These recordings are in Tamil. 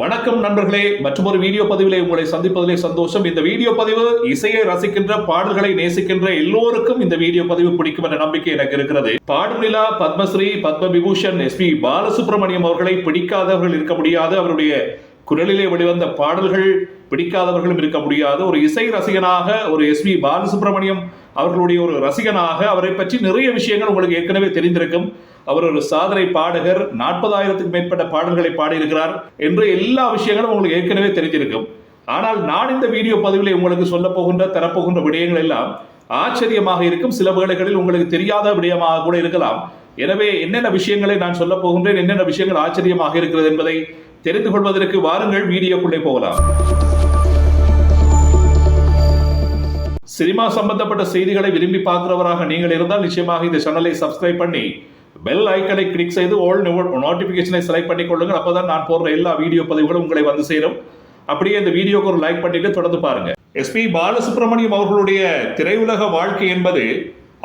வணக்கம் நண்பர்களே. மற்றொரு வீடியோ பதிவிலே உங்களை சந்திப்பதிலே சந்தோஷம். இந்த வீடியோ பதிவு இசையை ரசிக்கின்ற பாடல்களை நேசிக்கின்ற எல்லோருக்கும் இந்த வீடியோ பதிவு பிடிக்கும் என்ற நம்பிக்கை எனக்கு இருக்கிறது. பாடும் நிலா பத்மஸ்ரீ பத்ம விபூஷன் எஸ் பி பாலசுப்ரமணியம் அவர்களை பிடிக்காதவர்கள் இருக்க முடியாது. அவருடைய குரலிலே வெளிவந்த பாடல்கள் பிடிக்காதவர்களும் இருக்க முடியாது. ஒரு இசை ரசிகனாக ஒரு எஸ் பி பாலசுப்ரமணியம் அவர்களுடைய ஒரு ரசிகனாக அவரை பற்றி நிறைய விஷயங்கள் உங்களுக்கு ஏற்கனவே தெரிந்திருக்கும். அவர் ஒரு சாதனை பாடகர் நாற்பதாயிரத்துக்கு மேற்பட்ட பாடல்களை பாடியிருக்கிறார் என்று எல்லா விஷயங்களும் உங்களுக்கு ஏற்கனவே தெரிஞ்சிருக்கும். ஆனால் நான் இந்த வீடியோ பதிவில் உங்களுக்கு சொல்ல போகின்ற தரப்போகின்ற விடயங்கள் எல்லாம் ஆச்சரியமாக இருக்கும். சில வேளைகளில் உங்களுக்கு தெரியாத விடயமாக கூட இருக்கலாம். எனவே என்னென்ன விஷயங்களை நான் சொல்ல போகின்றேன் என்னென்ன விஷயங்கள் ஆச்சரியமாக இருக்கிறது என்பதை தெரிந்து கொள்வதற்கு வாருங்கள் வீடியோக்குள்ளே போகலாம். சினிமா சம்பந்தப்பட்ட செய்திகளை விரும்பி பார்க்கிறவராக நீங்கள் இருந்தால் நிச்சயமாக இந்த சேனலை சப்ஸ்கிரைப் பண்ணி பெல் ஐக்கனை கிளிக் செய்து ஆல் நோட்டிஃபிகேஷனை செலக்ட் பண்ணி கொள்ளுங்கள் அப்பதான் நான் போடுற எல்லா வீடியோ பதிவுகளும் உங்களை வந்து சேரும். அப்படியே இந்த வீடியோக்கு ஒரு லைக் பண்ணிட்டு தொடர்ந்து பாருங்க. எஸ்பி பாலசுப்ரமணியம் அவர்களுடைய திரையுலக வாழ்க்கை என்பது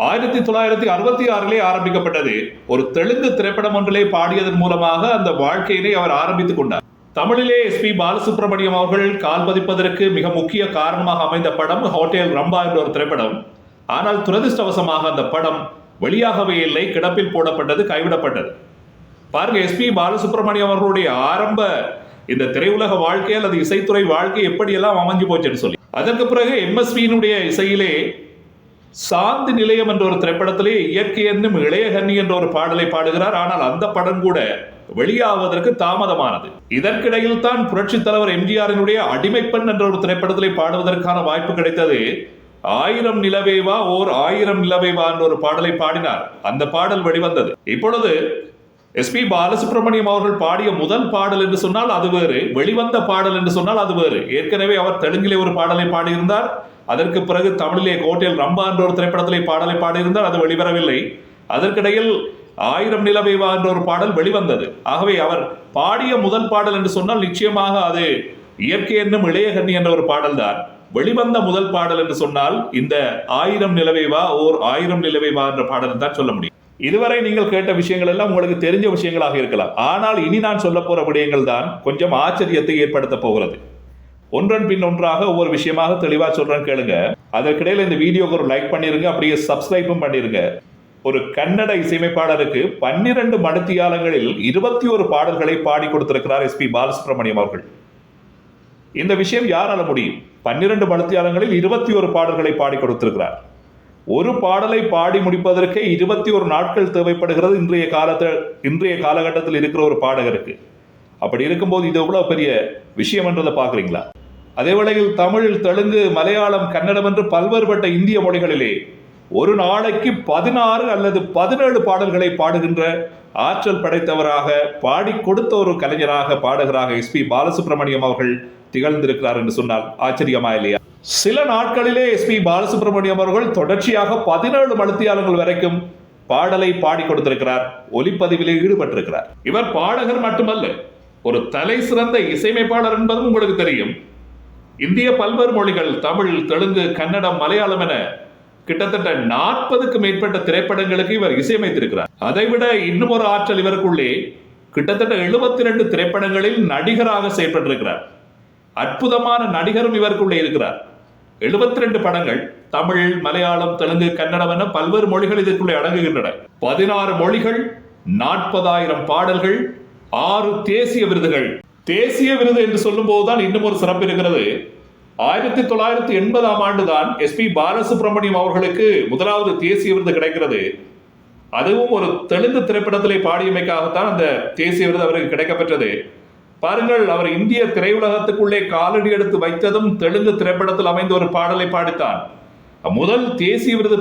ஆயிரத்தி தொள்ளாயிரத்தி அறுபத்தி ஆறிலே ஆரம்பிக்கப்பட்டது. ஒரு தெலுங்கு திரைப்படம் ஒன்றிலே பாடியதன் மூலமாக அந்த வாழ்க்கையினை அவர் ஆரம்பித்துக் கொண்டார். தமிழிலே எஸ்பி பாலசுப்ரமணியம் அவர்கள் கால் பதிப்பதற்கு மிக முக்கிய காரணமாக அமைந்த படம் ஹோட்டல் ரம்பா என்ற ஒரு திரைப்படம். ஆனால் துரதிருஷ்டவசமாக அந்த படம் வெளியாகவே இல்லை கிடப்பில் போடப்பட்டது கைவிடப்பட்டது. பாருங்க எஸ்பி பாலசுப்ரமணியம் அவர்களுடைய ஆரம்ப இந்த திரையுலக வாழ்க்கை அல்லது இசைத்துறை வாழ்க்கை எப்படியெல்லாம் அமைஞ்சு போச்சுன்னு சொல்லி. அதற்கு பிறகு எம்எஸ்வியினுடைய இசையிலே சாந்தி நிலையம் என்ற ஒரு திரைப்படத்திலே இயற்கை என்னும் இளையகன்னி என்ற ஒரு பாடலை பாடுகிறார். ஆனால் அந்த படம் கூட வெளியாவதற்கு தாமதமானது. இதற்கிடையில் தான் புரட்சி தலைவர் எம்ஜிஆரினுடைய அடிமைப்பெண் என்ற ஒரு திரைப்படத்திலே பாடுவதற்கான வாய்ப்பு கிடைத்தது. ஆயிரம் நிலவேவா? ஓர் ஆயிரம் நிலவேவா என்ற ஒரு பாடலை பாடினார். அந்த பாடல் வெளிவந்தது. இப்பொழுது எஸ்பி பாலசுப்ரமணியம் அவர்கள் பாடிய முதல் பாடல் என்று சொன்னால் அது வேறு வெளிவந்த பாடல் என்று சொன்னால் அது வேறு. ஏற்கனவே அவர் தெலுங்கிலே ஒரு பாடலை பாடியிருந்தார். அதற்கு பிறகு தமிழிலே கோட்டையில் ரம்பா என்ற ஒரு திரைப்படத்திலே பாடலை பாடியிருந்தார். அது வெளிவரவில்லை. அதற்கிடையில் ஆயிரம் நிலவேவா என்ற ஒரு பாடல் வெளிவந்தது. ஆகவே அவர் பாடிய முதல் பாடல் என்று சொன்னால் நிச்சயமாக அது இயற்கை என்னும் இளையகன்னி என்ற ஒரு பாடல் தான் வெளிவந்த முதல் பாடல் என்று சொன்னால் இந்த ஆயிரம் நிலவேவா ஓர் ஆயிரம் நிலவேவா என்ற பாடல் தான் சொல்ல முடியும். இதுவரை நீங்கள் கேட்ட விஷயங்கள் எல்லாம் உங்களுக்கு தெரிஞ்ச விஷயங்களாக இருக்கலாம். ஆனால் இனி நான் சொல்ல போற விடயங்கள் தான் கொஞ்சம் ஆச்சரியத்தை ஏற்படுத்த போகிறது. ஒன்றன் பின் ஒன்றாக ஒவ்வொரு விஷயமாக தெளிவா சொல்றேன் கேளுங்க. அதற்கிடையில் இந்த வீடியோக்கு ஒரு லைக் பண்ணிருங்க அப்படியே சப்ஸ்கிரைபும் பண்ணிருங்க. ஒரு கன்னட இசையமைப்பாளருக்கு பன்னிரண்டு மடத்தியாலங்களில் இருபத்தி ஒரு பாடல்களை பாடி கொடுத்திருக்கிறார் எஸ் பி பாலசுப்ரமணியம் அவர்கள். இந்த விஷயம் யாரால முடியும்? பன்னிரண்டு மடத்தியாலங்களில் இருபத்தி ஒரு பாடல்களை பாடி கொடுத்திருக்கிறார். ஒரு பாடலை பாடி முடிப்பதற்கே இருபத்தி ஒரு நாட்கள் தேவைப்படுகிறது. இன்றைய காலத்தில் இன்றைய காலகட்டத்தில் இருக்கிற ஒரு பாடகருக்கு. அப்படி இருக்கும்போது இது எவ்வளோ பெரிய விஷயம் என்றதை பார்க்குறீங்களா? அதே வேளையில் தமிழ் தெலுங்கு மலையாளம் கன்னடம் என்று பல்வேறுபட்ட இந்திய மொழிகளிலே ஒரு நாளைக்கு பதினாறு அல்லது பதினேழு பாடல்களை பாடுகின்ற ஆற்றல் படைத்தவராக பாடி கொடுத்த ஒரு கலைஞராக பாடகராக எஸ் பி. பாலசுப்ரமணியம் அவர்கள் திகழ்ந்திருக்கிறார் என்று சொன்னால் ஆச்சரியமா இல்லையா? சில நாட்களிலே எஸ் பி பாலசுப்ரமணியம் அவர்கள் தொடர்ச்சியாக பதினேழு மழுத்தியாளர்கள் வரைக்கும் பாடலை பாடி கொடுத்திருக்கிறார். ஒலிப்பதிவிலே ஈடுபட்டிருக்கிறார். இவர் பாடகர் மட்டுமல்ல ஒரு தலை சிறந்த இசையமைப்பாளர் என்பதும் உங்களுக்கு தெரியும். இந்திய பல்வேறு மொழிகள் தமிழ் தெலுங்கு கன்னடம் மலையாளம் என கிட்டத்தட்ட நாற்பதுக்கு மேற்பட்ட திரைப்படங்களுக்கு இவர் இசையமைத்திருக்கிறார். அதைவிட இன்னும் ஒரு ஆற்றல் இவருக்குள்ளே கிட்டத்தட்ட எழுபத்தி ரெண்டு திரைப்படங்களில் நடிகராக செயல்பட்டிருக்கிறார் அற்புதமான நடிகரும் இவருக்குள்ளே இருக்கிறார். எழுபத்தி ரெண்டு படங்கள் தமிழ் மலையாளம் தெலுங்கு கன்னடம் என பல்வேறு மொழிகள் இதற்குள்ளே அடங்குகின்றன. பதினாறு மொழிகள் நாற்பதாயிரம் பாடல்கள் ஆறு தேசிய விருதுகள். தேசிய விருது என்று சொல்லும் போதுதான் இன்னும் ஒரு சிறப்பு இருக்கிறது. ஆயிரத்தி தொள்ளாயிரத்தி எண்பதாம் ஆண்டு தான் எஸ் பி பாலசுப்ரமணியம் அவர்களுக்கு முதலாவது தேசிய விருது கிடைக்கிறது. அதுவும் ஒரு தெலுங்கு திரைப்படத்திலே பாடியமைக்காகத்தான் அந்த தேசிய விருது அவருக்கு கிடைக்கப்பெற்றது. பாருங்கள் அவர் இந்திய திரையுலகத்துக்குள்ளே காலடி எடுத்து வைத்ததும் தெலுங்கு திரைப்படத்தில் அமைந்த ஒரு பாடலை பாடித்தான். முதல் தேசிய விருது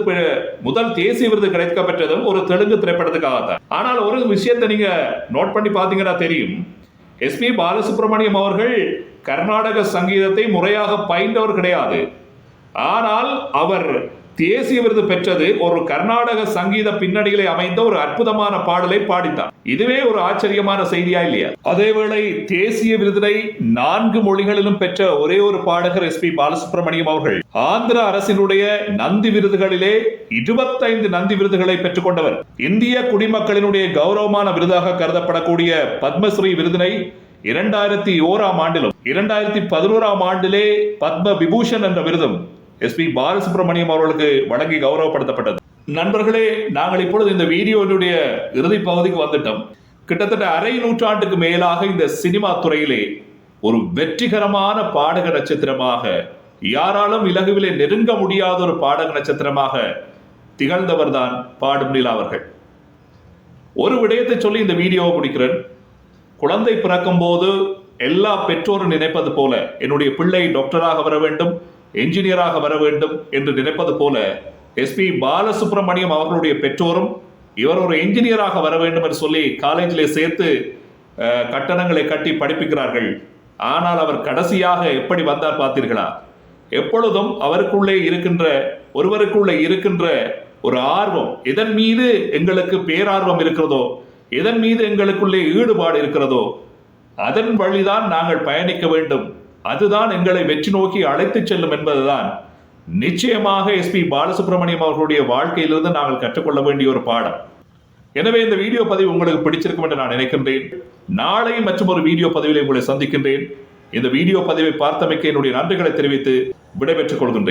முதல் தேசிய விருது கிடைக்கப்பெற்றதும் ஒரு தெலுங்கு திரைப்படத்துக்காகத்தான். ஆனால் ஒரு விஷயத்தை நீங்க நோட் பண்ணி பார்த்தீங்கன்னா தெரியும். எஸ் பி பாலசுப்ரமணியம் அவர்கள் கர்நாடக சங்கீதத்தை முறையாக பயின்றவர் கிடையாது. ஆனால் அவர் தேசிய விருது பெற்றது ஒரு கர்நாடக சங்கீத பின்னணியிலே அமைந்த ஒரு அற்புதமான பாடலை பாடினார் இதுவே ஒரு ஆச்சரியமான செய்தியா இல்லையா? அதேவேளை தேசிய விருதினை நான்கு மொழிகளிலும் பெற்ற ஒரே ஒரு பாடகர் எஸ் பி பாலசுப்ரமணியம் அவர்கள் ஆந்திர அரசினுடைய நந்தி விருதுகளிலே இருபத்தைந்து நந்தி விருதுகளை பெற்றுக்கொண்டவர் இந்திய குடிமக்களினுடைய கௌரவமான விருதாக கருதப்படக்கூடிய பத்மஸ்ரீ விருதினை இரண்டாயிரத்தி ஓராம் ஆண்டிலும் இரண்டாயிரத்தி பதினோராம் ஆண்டிலே பத்ம விபூஷன் என்ற விருதும் எஸ் பி பாலசுப்ரமணியம் அவர்களுக்கு வழங்கி கௌரவப்படுத்தப்பட்டது. நண்பர்களே நாங்கள் இப்பொழுது இந்த வீடியோனுடைய இறுதி பகுதிக்கு வந்துட்டோம். கிட்டத்தட்ட அரை நூற்றாண்டுக்கு மேலாக இந்த சினிமா துறையிலே ஒரு வெற்றிகரமான பாடக நட்சத்திரமாக யாராலும் இலகுவிலே நெருங்க முடியாத ஒரு பாடக நட்சத்திரமாக திகழ்ந்தவர் தான் பாடும் நிலா அவர்கள். ஒரு விடயத்தை சொல்லி இந்த வீடியோவை முடிக்கிறேன். குழந்தை பிறக்கும் போது எல்லா பெற்றோரும் நினைப்பது போல என்னுடைய பிள்ளை டாக்டராக வர வேண்டும். என்ஜினியராக வர வேண்டும் என்று நினைப்பது போல எஸ்பி பாலசுப்ரமணியம் அவர்களுடைய பெற்றோரும் இவர் ஒரு என்ஜினியராக வர வேண்டும் என்று சொல்லி காலேஜிலே சேர்த்து கட்டணங்களை கட்டி படிப்பிக்கிறார்கள். ஆனால் அவர் கடைசியாக எப்படி வந்தார் பார்த்தீர்களா? எப்பொழுதும் அவருக்குள்ளே இருக்கின்ற ஒருவருக்குள்ளே இருக்கின்ற ஒரு ஆர்வம் எதன் மீது எங்களுக்கு பேரார்வம் இருக்கிறதோ எதன் மீது எங்களுக்குள்ளே ஈடுபாடு இருக்கிறதோ அதன் வழிதான் நாங்கள் பயணிக்க வேண்டும். அதுதான் எங்களை வெற்றி நோக்கி அழைத்துச் செல்லும் என்பதுதான். நிச்சயமாக எஸ்பி பாலசுப்ரமணியம் அவர்களுடைய வாழ்க்கையிலிருந்து நாங்கள் கற்றுக்கொள்ள வேண்டிய ஒரு பாடம். எனவே இந்த வீடியோ பதிவு உங்களுக்கு பிடிச்சிருக்கும் என்று நான் நினைக்கின்றேன். நாளை மற்றும் ஒரு வீடியோ பதிவில் உங்களை சந்திக்கின்றேன். இந்த வீடியோ பதிவை பார்த்தமைக்க என்னுடைய நன்றிகளை தெரிவித்து விடைபெற்றுக் கொள்கின்றேன்.